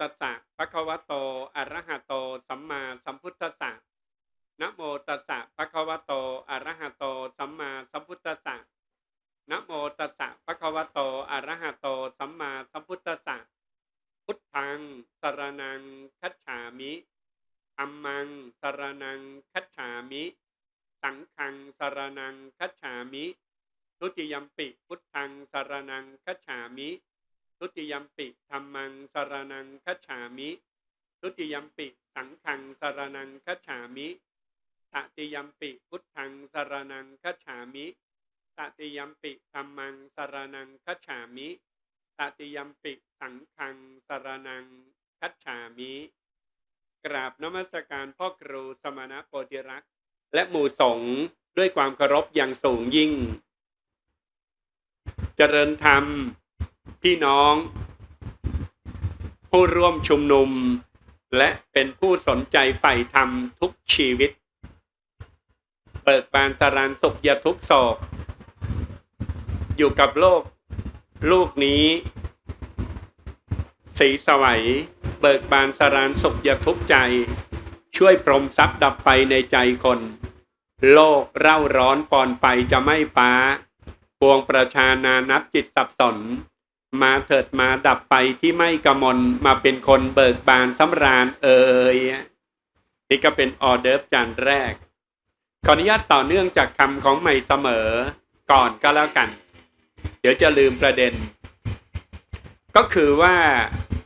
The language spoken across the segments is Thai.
ตัสสะภะคะวะโต อะระหะโต สัมมาสัมพุทธัสสะนะโมตัสสะภะคะวะโต อะระหะโต สัมมาสัมพุทธัสสะนะโมตัสสะภะคะวะโต อะระหะโต สัมมาสัมพุทธัสสะพุทธังสรนังคัจฉามิธัมมังสรนังคัจฉามิ สังฆังสรนังคัจฉามิ ทุติยมปิพุทธังสรนังคัจฉามิ ทุติยมปิธรรมังสรนังคัจฉามิ ทุติยม ปิสังฆังสารนังคัจฉามิตติยมปิพุทธังสารนังคัจฉามิตติยมปิธรรมังสารนังคัจฉามิตติยมปิสังฆังสารนังคัจฉามิ กราบนมัสการพ่อครูสมณโพธิรักษ์และหมู่สงฆ์ด้วยความเคารพอย่างสูงยิ่ง เจริญธรรม พี่น้อง ผู้ร่วมชุมนุม และเป็นผู้สนใจใฝ่ธรรมทุกชีวิตเปิดบานสรานสุขอย่าทุกโศก อยู่กับโลก ลูกนี้ สีสวัย เบิกบานสรานสุขอย่าทุกใจ ช่วยพรมซับดับไฟในใจคน โลกเร่าร้อนฟอนไฟจะไม่ฟ้า ปวงประชานานับจิตสับสน มาเถิดมาดับไฟที่ไม่กระมนมาเป็นคนเบิกบานสำราญเอ่ยนี่ก็เป็นออเดิร์ฟจานแรก ขออนุญาตต่อเนื่องจากคำของใหม่เสมอก่อนก็แล้วกัน เดี๋ยวจะลืมประเด็น ก็คือว่า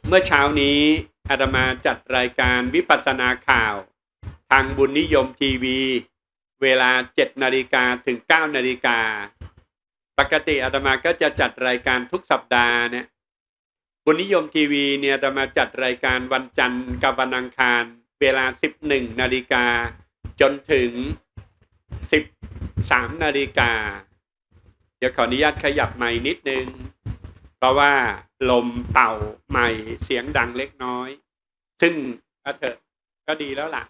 เมื่อเช้านี้อาตมาจัดรายการวิปัสสนาข่าว ทางบุญนิยมทีวี เวลา 7 นาฬิกาถึง 9 นาฬิกา ปกติอาตมาก็จะจัดรายการทุกสัปดาห์เนี่ยบุญนิยมทีวีเนี่ยอาตมาจัดรายการวันจันทร์กับวันอังคาร เวลา 11 นาฬิกาจนถึง 13 นาฬิกา เดี๋ยวขออนุญาตขยับใหม่นิดนึง เพราะว่าลมเป่าใหม่เสียงดังเล็กน้อย ซึ่งก็เถอะก็ดีแล้วล่ะ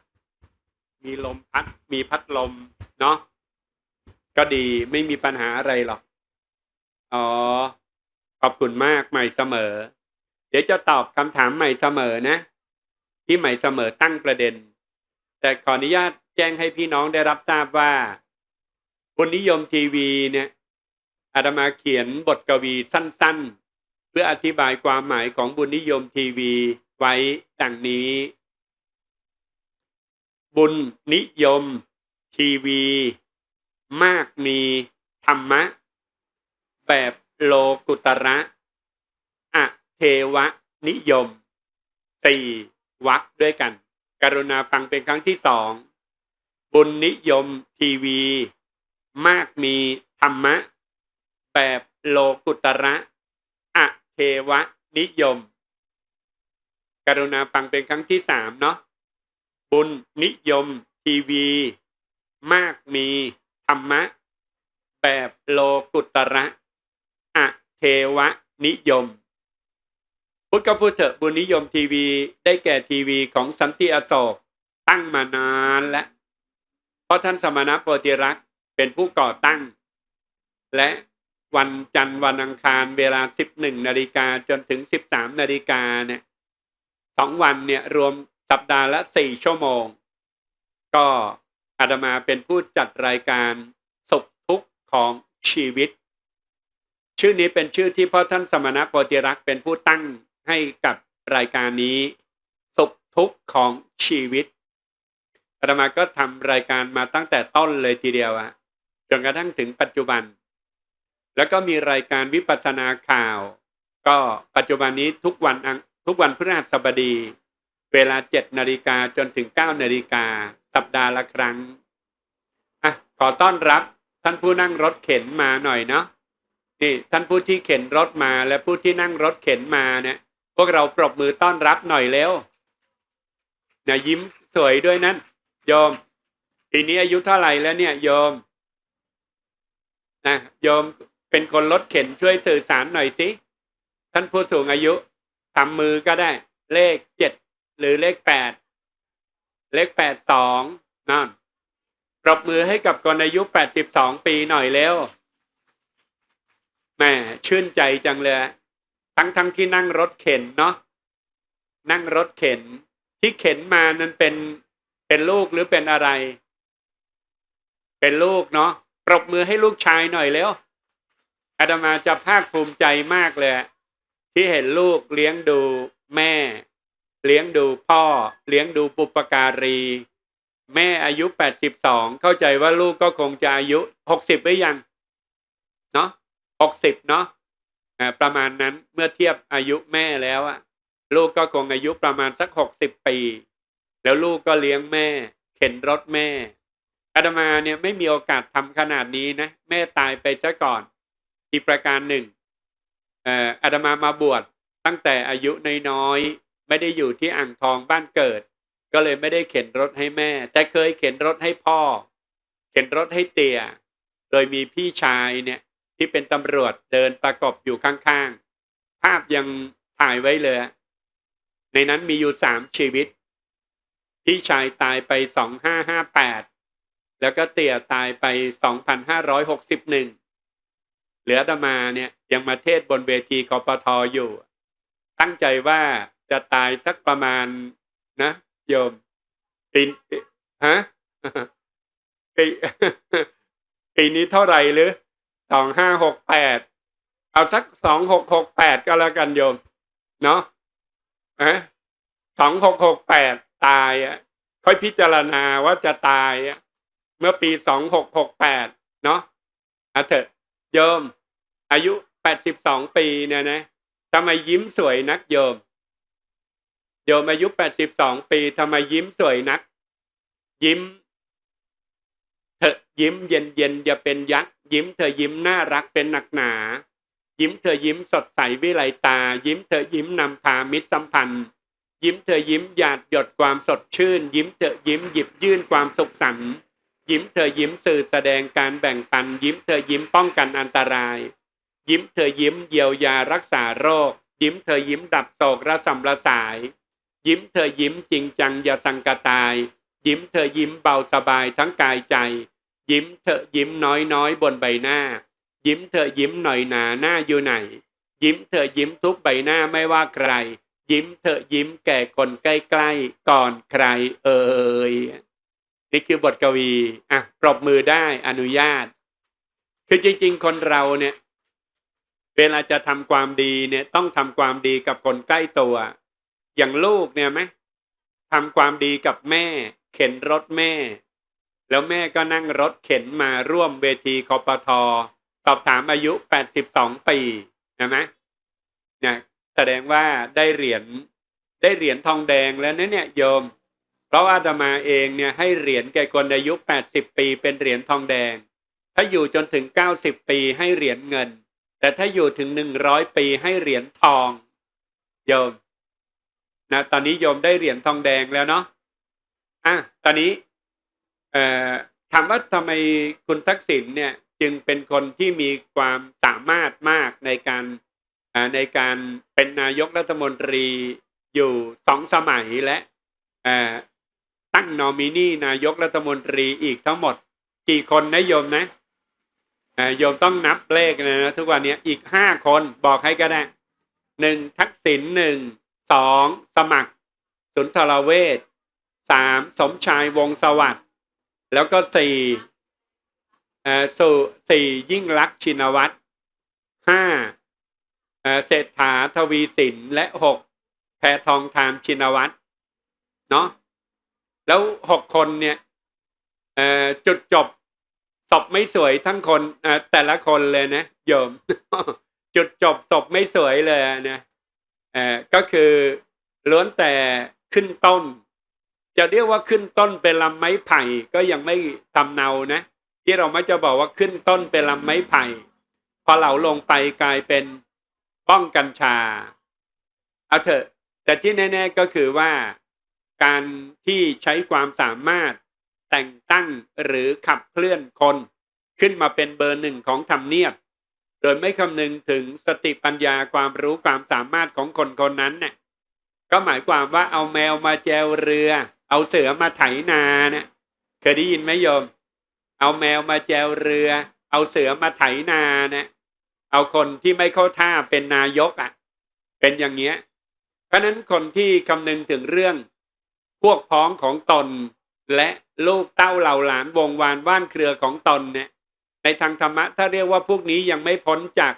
มีลมพัดมีพัดลมเนาะก็ดีไม่มีปัญหาอะไรหรอก อ๋อ ขอบคุณมากใหม่เสมอ เดี๋ยวจะตอบคำถามใหม่เสมอนะ ที่ใหม่เสมอตั้งประเด็น แต่ขออนุญาตแจ้งให้พี่น้องได้รับทราบว่าบุญนิยมทีวีเนี่ยอาตมาเขียนบทกวีสั้น ๆ เพื่ออธิบายความหมายของบุญนิยมทีวีไว้ดังนี้ บุญนิยมทีวี มากมีธรรมะ แบบโลกุตระอะเทวนิยมสี่วักด้วยกัน กรุณาฟังเป็นครั้งที่สองบุญนิยมทีวี มากมีธรรมะ แบบโลกุตระอะเทวนิยม กรุณาฟังเป็นครั้งที่สามเนาะบุญนิยมทีวี มากมีธรรมะ แบบโลกุตระ อะเทวนิยมพุทธก็พูดเถอะบุญนิยมทีวีได้แก่ทีวีของสันติอโศกตั้งมานานแล้วเพราะท่านสมณะโพธิรักเป็นผู้ก่อตั้ง และวันจันทร์วันอังคารเวลา 11นาฬิกาจนถึง 13นาฬิกาเนี่ยสองวันเนี่ยรวมสัปดาห์ละ4ชั่วโมง ก็อาตมาเป็นผู้จัดรายการสุขทุกข์ของชีวิต ชื่อนี้เป็นชื่อที่พ่อท่านสมณะโพธิรักษ์เป็นผู้ตั้งให้กับรายการนี้ สุขทุกข์ของชีวิตอาตมาก็ทำรายการมาตั้งแต่ต้นเลยทีเดียวอะจนกระทั่งถึงปัจจุบัน แล้วก็มีรายการวิปัสสนาข่าว ก็ปัจจุบันนี้ทุกวันทุกวันพฤหัสบดี เวลาเจ็ดนาฬิกาจนถึงเก้านาฬิกาสัปดาห์ละครั้งอะขอต้อนรับท่านผู้นั่งรถเข็นมาหน่อยเนาะ นี่ท่านผู้ที่เข็นรถมาและผู้ที่นั่งรถเข็นมาเนี่ย พวกเราปรบมือต้อนรับหน่อยเร็วนะยิ้มสวยด้วยนั้นโยมปีนี้อายุเท่าไหร่แล้วเนี่ยโยมนะโยมเป็นคนรถเข็นช่วยสื่อสารหน่อยสิท่านผู้สูงอายุทำมือก็ได้ เลขเจ็ดหรือเลขแปดเลขแปดสองนั่นปรบมือให้กับคนอายุแปดสิบสองปีหน่อยเร็ว แม่ชื่นใจจังเลย ทั้งทั้งที่นั่งรถเข็นเนาะนั่งรถเข็น ที่เข็นมานั้นเป็นเป็นลูกหรือเป็นอะไร เป็นลูกเนาะปรบมือให้ลูกชายหน่อยแล้วอาตมาจะภาคภูมิใจมากเลย ที่เห็นลูกเลี้ยงดูแม่ เลี้ยงดูพ่อ เลี้ยงดูปุปการี แม่อายุแปดสิบสองเข้าใจว่าลูกก็คงจะอายุหกสิบหรือยัง หกสิบเนาะประมาณนั้นเมื่อเทียบอายุแม่แล้วอะลูกก็คงอายุประมาณสักหกสิบปี แล้วลูกก็เลี้ยงแม่ เข็นรถแม่อาตมาเนี่ยไม่มีโอกาสทำขนาดนี้นะแม่ตายไปซะก่อน อีกประการหนึ่งเอ่ออาตมามาบวชตั้งแต่อายุน้อยๆไม่ได้อยู่ที่อ่างทองบ้านเกิด ก็เลยไม่ได้เข็นรถให้แม่ แต่เคยเข็นรถให้พ่อ เข็นรถให้เตี่ยโดยมีพี่ชายเนี่ย ที่เป็นตำรวจเดินประกบอยู่ข้างๆ ภาพยังถ่ายไว้เลย ในนั้นมีอยู่สามชีวิต พี่ชายตายไปสองห้าห้าแปดแล้วก็เตี่ยตายไปสองพันห้าร้อยหกสิบหนึ่งเหลือตมาเนี่ยยังมาเทศบนเวทีกปทอยู่ ตั้งใจว่าจะตายสักประมาณนะโยมปีฮะปีปีนี้เท่าไหร่หรือ สองห้าหกแปดเอาสักสองหกหกแปดก็แล้วกันโยม เนาะอะสองหกหกแปดตายอะค่อยพิจารณาว่าจะตายอะเมื่อปีสองหกหกแปดเนาะอะเถอะโยม อายุแปดสิบสองปีเนี่ยนะทำไมยิ้มสวยนักโยม โยมอายุแปดสิบสองปีทำไมยิ้มสวยนัก ยิ้ม เถอยิ้มเย็นเย็นอย่าเป็นยักษ์ยิ้มเธอยิ้มน่ารักเป็นหนักหนา ยิ้มเธอยิ้มสดใสวิไลตา ยิ้มเธอยิ้มนำพามิตรสัมพันธ์ ยิ้มเธอยิ้มหยาดหยดความสดชื่น ยิ้มเธอยิ้มหยิบยื่นความสุขสันต์ยิ้มเธอยิ้มสื่อแสดงการแบ่งปัน ยิ้มเธอยิ้มป้องกันอันตราย ยิ้มเธอยิ้มเยียวยารักษาโรค ยิ้มเธอยิ้มดับโศกระสำระสาย ยิ้มเธอยิ้มจริงจังอย่าสังกตาย ยิ้มเธอยิ้มเบาสบายทั้งกายใจ ยิ้มเธอยิ้มน้อยน้อยบนใบหน้า ยิ้มเธอยิ้มหน่อยหนาหน้าอยู่ไหน ยิ้มเธอยิ้มทุกใบหน้าไม่ว่าใคร ยิ้มเธอยิ้มแก่คนใกล้ๆก่อนใครเอ่ยนี่คือบทกวีอะปรบมือได้อนุญาต คือจริงๆ คนเราเนี่ย เวลาจะทำความดีเนี่ยต้องทำความดีกับคนใกล้ตัว อย่างลูกเนี่ยไหมทำความดีกับแม่ ข็นรถแม่ แล้วแม่ก็นั่งรถเข็นมาร่วมเวทีคอปทอสอบถามอายุ 82 ปีนะไหมเนี่ยแสดงว่าได้เหรียญได้เหรียญทองแดงแล้วนะเนี่ยโยม เพราะอาตมาเองเนี่ยให้เหรียญแก่คนอายุ 80 ปี เป็นเหรียญทองแดง ถ้าอยู่จนถึง 90 ปีให้เหรียญเงิน แต่ถ้าอยู่ถึง 100 ปีให้เหรียญทองโยมนะตอนนี้โยมได้เหรียญทองแดงแล้วเนาะ อะตอนนี้เอ่อถามว่าทำไมคุณทักษิณเนี่ยจึงเป็นคนที่มีความสามารถมากในการในการเป็นนายกรัฐมนตรีอยู่สองสมัยและตั้งนอมินีนายกรัฐมนตรีอีกทั้งหมด กี่คนนะโยมนะโยมต้องนับเลขนะนะทุกวันนี้อีกห้าคนบอกให้ก็ได้หนึ่งทักษิณหนึ่งสองสมัครสุนทรเวช สามสมชายวงสวัสด์แล้วก็สี่เอ่อสุสี่ยิ่งลักชินวัตรห้าเอ่อเศรษฐาทวีสินและหกแพทองทานชินวัตรเนาะแล้วหกคนเนี่ยเอ่อจุดจบศพไม่สวยทั้งคนเอ่อแต่ละคนเลยนะโยม จุดจบศพไม่สวยเลยนะเอ่อก็คือล้วนแต่ขึ้นต้น จะเรียกว่าขึ้นต้นเป็นลำไม้ไผ่ก็ยังไม่ทำเนานะ ที่เราไม่จะบอกว่าขึ้นต้นเป็นลำไม้ไผ่พอเหลาลงไปกลายเป็นป้องกัญชาเอาเถอะ แต่ที่แน่ ๆก็คือว่า การที่ใช้ความสามารถแต่งตั้งหรือขับเคลื่อนคน ขึ้นมาเป็นเบอร์หนึ่งของทำเนียบ โดยไม่คำนึงถึงสติปัญญาความรู้ความสามารถของคนคนนั้นเนี่ยก็หมายความว่าเอาแมวมาแจวเรือ เอาเสือมาไถนาเนี่ยเคยได้ยินไหมโยม เอาแมวมาแจวเรือ เอาเสือมาไถนาเนี่ยเอาคนที่ไม่เข้าท่าเป็นนายกอะ่ะ เป็นอย่างเงี้ย เพราะนั้นคนที่คำนึงถึงเรื่อง พวกพ้องของตน และลูกเต้าเหล่าหลานวงวานว่านเครือของตนเนี่ย ในทางธรรมะถ้าเรียกว่าพวกนี้ยังไม่พ้นจาก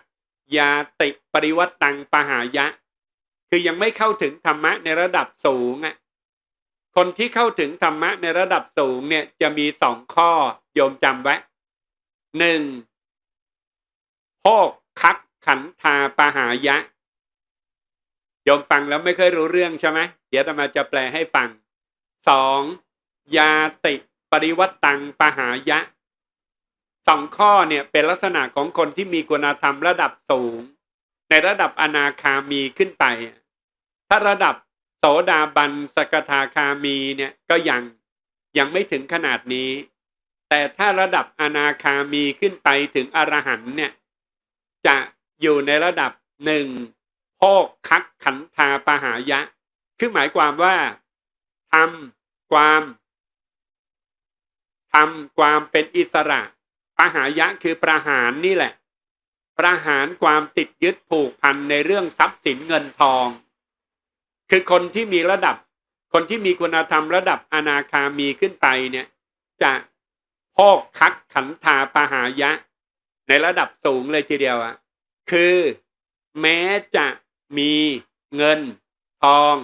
ยาติปริวัตตังปหายะ คือยังไม่เข้าถึงธรรมะในระดับสูงอะ คนที่เข้าถึงธรรมะในระดับสูงเนี่ยจะมีสองข้อโยมจำไว้หนึ่งโภคคักขันธาปหายะ โยมฟังแล้วไม่เคยรู้เรื่องใช่ไหมเดี๋ยวจะมาจะแปลให้ฟังสองยาติปริวัตตังปหายะสองข้อเนี่ยเป็นลักษณะของคนที่มีคุณธรรมระดับสูง ในระดับอนาคามีขึ้นไป ถ้าระดับ โสดาบันสกทาคามีเนี่ยก็ยังยังไม่ถึงขนาดนี้ แต่ถ้าระดับอนาคามีขึ้นไปถึงอรหันเนี่ยจะอยู่ในระดับหนึ่งโภคคักขันธาปหายะ คือหมายความว่าทำความทำความเป็นอิสระปหายะคือประหารนี่แหละ ประหารความติดยึดผูกพันในเรื่องทรัพย์สินเงินทอง คือคนที่มีระดับ คนที่มีคุณธรรมระดับอนาคามีขึ้นไปเนี่ย จะพอกคักขันธาปหายะ ในระดับสูงเลยทีเดียวอะคือแม้จะมีเงิน ทอง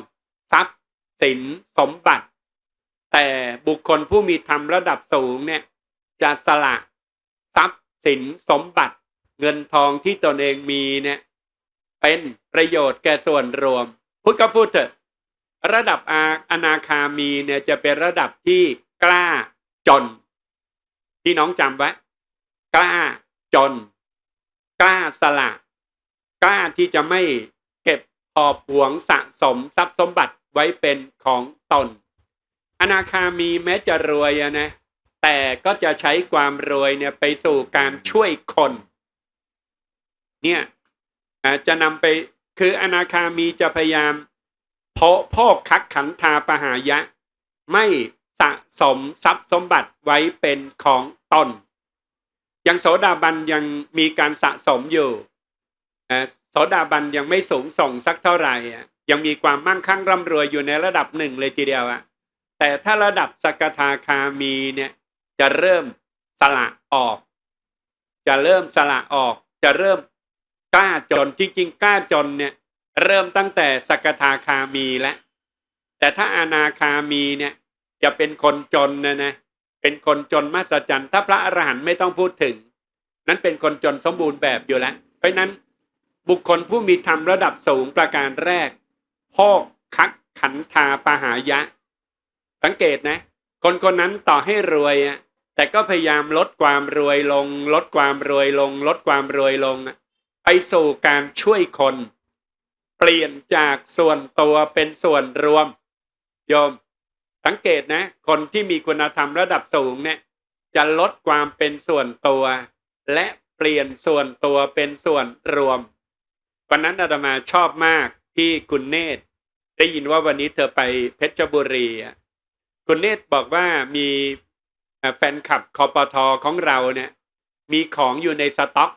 ทรัพย์สินสมบัติ แต่บุคคลผู้มีธรรมระดับสูงเนี่ย จะสละทรัพย์สินสมบัติ เงินทองที่ตนเองมีเนี่ย เป็นประโยชน์แก่ส่วนรวม พูดก็พูดเถอะระดับอาอนาคามีเนี่ยจะเป็นระดับที่กล้าจนพี่น้องจำไว้กล้าจน กล้าสละกล้าที่จะไม่เก็บหอบหวงสะสมทรัพย์สมบัติไว้เป็นของตน อนาคามีแม้จะรวยนะแต่ก็จะใช้ความรวยเนี่ยไปสู่การช่วยคน เนี่ยจะนำไป คืออนาคามีจะพยายามเพาะพอกคักขันธาปหายะ ไม่สะสมทรัพย์สมบัติไว้เป็นของตนยังโสดาบันยังมีการสะสมอยู่โสดาบันยังไม่สูงส่งสักเท่าไหร่อะยังมีความมั่งคั่งร่ำรวยอยู่ในระดับหนึ่งเลยทีเดียวอะแต่ถ้าระดับสกทาคามีเนี่ยจะเริ่มสละออก จะเริ่มสละออก จะเริ่ม กล้าจนจริง ๆ กล้าจนเนี่ยเริ่มตั้งแต่สกทาคามีแล้วแต่ถ้าอนาคามีเนี่ยจะเป็นคนจนนะนะเป็นคนจนมหัศจรรย์ถ้าพระอรหันต์ไม่ต้องพูดถึง นั้นเป็นคนจนสมบูรณ์แบบอยู่แล้ว เพราะนั้นบุคคลผู้มีธรรมระดับสูงประการแรกพอกคักขันธาปหายะ สังเกตนะ คนคนนั้นต่อให้รวยอะแต่ก็พยายามลดความรวยลง ลดความรวยลง ลดความรวยลงอะ ไปสู่การช่วยคน เปลี่ยนจากส่วนตัวเป็นส่วนรวมโยม สังเกตนะ คนที่มีคุณธรรมระดับสูงเนี่ย จะลดความเป็นส่วนตัว และเปลี่ยนส่วนตัวเป็นส่วนรวมวันนั้นอาตมาชอบมากที่คุณเนตได้ยินว่าวันนี้เธอไปเพชรบุรีคุณเนตบอกว่ามีแฟนคลับคอปทอของเราเนี่ย มีของอยู่ในสต็อก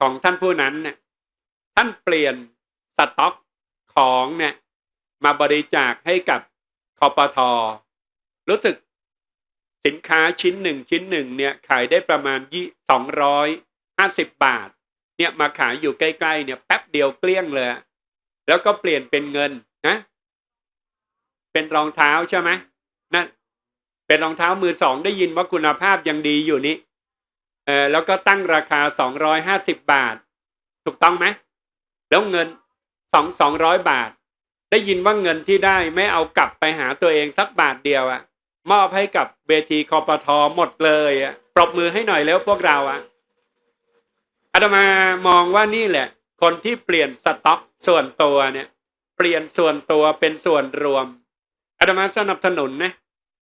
ของท่านผู้นั้นเนี่ยท่านเปลี่ยนสต็อกของเนี่ยมาบริจาคให้กับคอปทอรู้สึกสินค้าชิ้นหนึ่งชิ้นหนึ่งเนี่ยขายได้ประมาณยี่สองร้อยห้าสิบบาท เนี่ยมาขายอยู่ใกล้ๆเนี่ยแป๊บเดียวเกลี้ยงเลย แล้วก็เปลี่ยนเป็นเงินนะเป็นรองเท้าใช่ไหมนั่นเป็นรองเท้ามือสองได้ยินว่าคุณภาพยังดีอยู่นี่ เออแล้วก็ตั้งราคาสองร้อยห้าสิบบาท ถูกต้องไหมแล้วเงินสองสองร้อยบาท ได้ยินว่าเงินที่ได้ไม่เอากลับไปหาตัวเองสักบาทเดียวอะมอบให้กับเวทีคอปทอหมดเลยอะปรบมือให้หน่อยแล้วพวกเราอะอาตมามองว่านี่แหละ คนที่เปลี่ยนสต็อกส่วนตัวเนี่ย เปลี่ยนส่วนตัวเป็นส่วนรวมอาตมาสนับสนุนนะ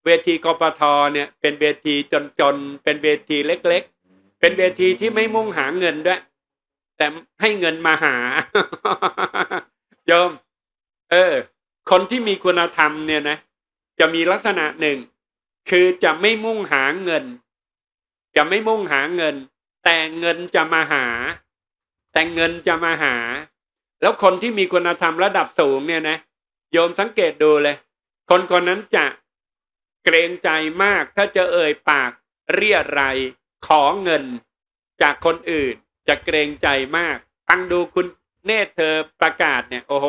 เวทีกปทเนี่ยเป็นเวทีจนๆเป็นเวทีเล็ก เป็นเวทีที่ไม่มุ่งหาเงินด้วย แต่ให้เงินมาหาโยม เออ คนที่มีคุณธรรมเนี่ยนะ จะมีลักษณะหนึ่ง คือจะไม่มุ่งหาเงิน จะไม่มุ่งหาเงิน แต่เงินจะมาหา แต่เงินจะมาหา แล้วคนที่มีคุณธรรมระดับสูงเนี่ยนะโยมสังเกตดูเลย คนคนนั้นจะเกรงใจมากถ้าจะเอ่ยปากเรียราย ขอเงินจากคนอื่นจะเกรงใจมากฟังดูคุณเนตเธอประกาศเนี่ย โอ้โห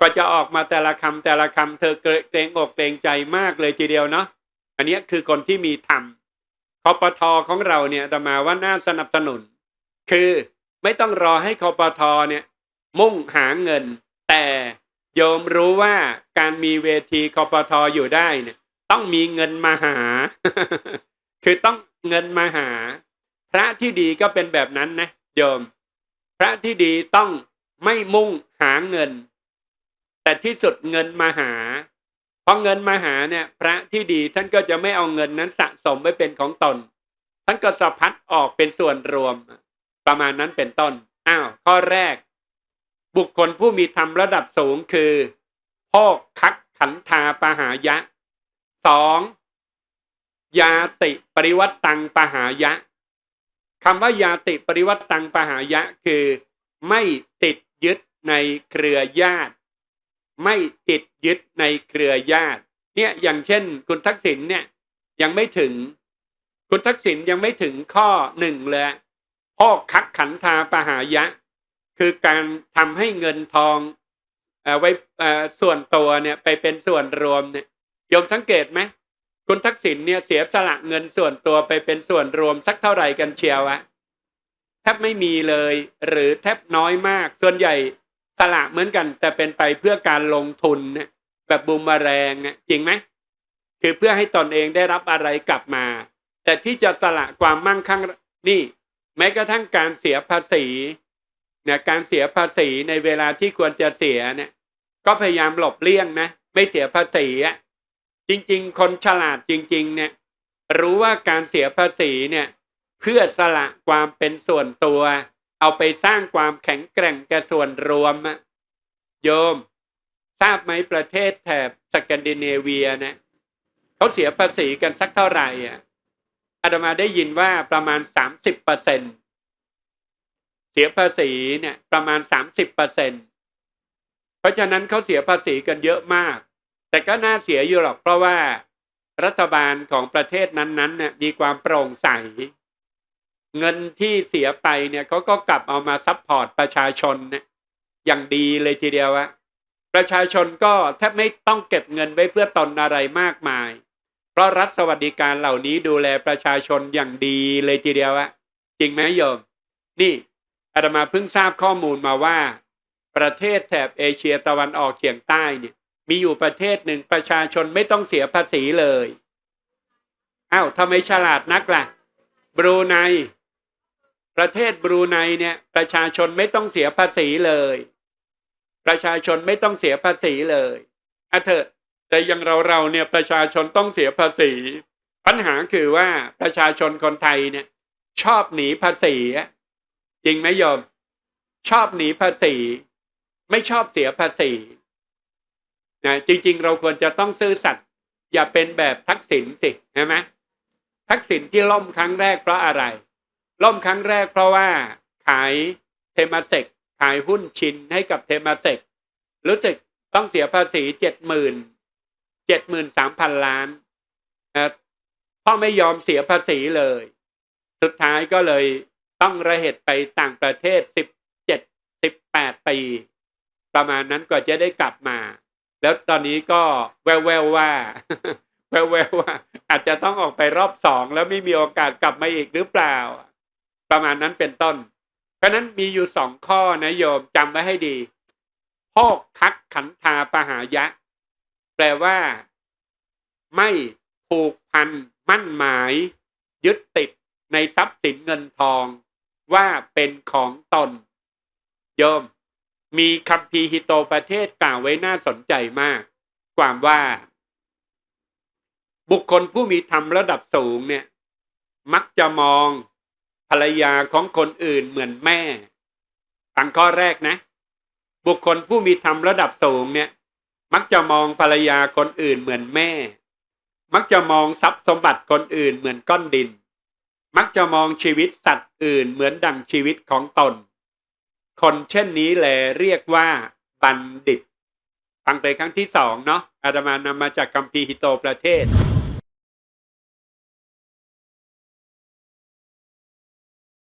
ก็จะออกมาแต่ละคำแต่ละคำเธอเกรงอกเกรงใจมากเลยทีเดียวเนาะอันนี้คือคนที่มีธรรมคอปทอของเราเนี่ยอาตมาว่าน่าสนับสนุน คือไม่ต้องรอให้คอปทอเนี่ย มุ่งหาเงิน แต่โยมรู้ว่าการมีเวทีคอปทออยู่ได้เนี่ย ต้องมีเงินมาหา คือต้อง เงินมาหา พระที่ดีก็เป็นแบบนั้นนะโยม พระที่ดีต้องไม่มุ่งหาเงิน แต่ที่สุดเงินมาหาพอเงินมาหาเนี่ย พระที่ดีท่านก็จะไม่เอาเงินนั้นสะสมไว้เป็นของตน ท่านก็สะพัดออกเป็นส่วนรวม ประมาณนั้นเป็นต้นอ้าวข้อแรก บุคคลผู้มีธรรมระดับสูงคือพ่อคักขันธาปหายะสอง ยาติปริวัตตังปหายะคำว่ายาติปริวัตตังปหายะคือ ไม่ติดยึดในเครือญาติ ไม่ติดยึดในเครือญาติ เนี่ยอย่างเช่น คุณทักษิณเนี่ยยังไม่ถึง คุณทักษิณยังไม่ถึงข้อหนึ่งเลยพ่อคักขันธาปหายะ คือการทำให้เงินทองเออไว้ส่วนตัวเนี่ยไปเป็นส่วนรวมเนี่ยยมสังเกตไหม คุณทักษิณเนี่ยเสียสละเงินส่วนตัวไปเป็นส่วนรวมสักเท่าไหร่กันเชียวอะแทบไม่มีเลย หรือแทบน้อยมาก ส่วนใหญ่สละเหมือนกัน แต่เป็นไปเพื่อการลงทุนเนี่ยแบบบูมแรงจริงไหมคือเพื่อให้ตนเองได้รับอะไรกลับมา แต่ที่จะสละความมั่งคั่งนี่ แม้กระทั่งการเสียภาษีเนี่ยการเสียภาษีในเวลาที่ควรจะเสียเนี่ย ก็พยายามหลบเลี่ยงนะไม่เสียภาษีอะ จริง ๆ คนฉลาดจริง ๆ เนี่ย รู้ว่าการเสียภาษีเนี่ย เพื่อสละความเป็นส่วนตัว เอาไปสร้างความแข็งแกร่งแก่ส่วนรวมอะโยม ทราบไหมประเทศแถบสแกนดิเนเวียเนี่ยเขาเสียภาษีกันสักเท่าไหร่อะอาตมาได้ยินว่าประมาณสามสิบเปอร์เซ็นเสียภาษีเนี่ย ประมาณสามสิบเปอร์เซ็นเพราะฉะนั้นเขาเสียภาษีกันเยอะมาก แต่ก็น่าเสียอยู่หรอก เพราะว่ารัฐบาลของประเทศนั้นๆเนี่ยมีความโปร่งใส เงินที่เสียไปเนี่ยเขาก็กลับเอามาซัพพอร์ตประชาชนเนี่ยอย่างดีเลยทีเดียวอะประชาชนก็แทบไม่ต้องเก็บเงินไว้เพื่อตนอะไรมากมาย เพราะรัฐสวัสดิการเหล่านี้ดูแลประชาชนอย่างดีเลยทีเดียวอะจริงไหมโยม นี่อาตมาเพิ่งทราบข้อมูลมาว่า ประเทศแถบเอเชียตะวันออกเฉียงใต้เนี่ย มีอยู่ประเทศหนึ่งประชาชนไม่ต้องเสียภาษีเลยอ้าวทำไมฉลาดนักล่ะ บรูไน ประเทศบรูไนเนี่ยประชาชนไม่ต้องเสียภาษีเลย ประชาชนไม่ต้องเสียภาษีเลยอะเถอะแต่ยังเราเราเนี่ยประชาชนต้องเสียภาษี ปัญหาคือว่าประชาชนคนไทยเนี่ย ชอบหนีภาษีจริงไหมโยม ชอบหนีภาษี ไม่ชอบเสียภาษี นะจริง ๆ เราควรจะต้องซื่อสัตย์อย่าเป็นแบบทักษิณสิใช่ไหมทักษิณที่ล่มครั้งแรกเพราะอะไร ล่มครั้งแรกเพราะว่าขายเทมาเซกขายหุ้นชินให้กับเทมาเซกรู้สึกต้องเสียภาษีเจ็ดหมื่นเจ็ดหมื่นสามพันล้านนะพ่อไม่ยอมเสียภาษีเลย สุดท้ายก็เลยต้องระเหตุไปต่างประเทศสิบเจ็ดสิบแปดปี ประมาณนั้นก็จะได้กลับมา แล้วตอนนี้ก็แววแววว่า แววแววว่า อาจจะต้องออกไปรอบสองแล้วไม่มีโอกาสกลับมาอีกหรือเปล่า ประมาณนั้นเป็นต้น เพราะนั้นมีอยู่สองข้อนะโยมจำไว้ให้ดีพอกคักขันธาปหายะ แปลว่า ไม่ผูกพัน มั่นหมาย ยึดติดในทรัพย์สินเงินทองว่าเป็นของตน โยม มีคำพีฮิโตประเทศกล่าวไว้น่าสนใจมาก ความว่า บุคคลผู้มีธรรมระดับสูงเนี่ย มักจะมองภรรยาของคนอื่นเหมือนแม่ฟังข้อแรกนะ บุคคลผู้มีธรรมระดับสูงเนี่ย มักจะมองภรรยาคนอื่นเหมือนแม่ มักจะมองทรัพย์สมบัติคนอื่นเหมือนก้อนดิน มักจะมองชีวิตสัตว์อื่นเหมือนดังชีวิตของตน คนเช่นนี้แลเรียกว่าบัณฑิต ฟังไปครั้งที่สองเนาะอาตมานำมาจากกัมพีฮิโตประเทศ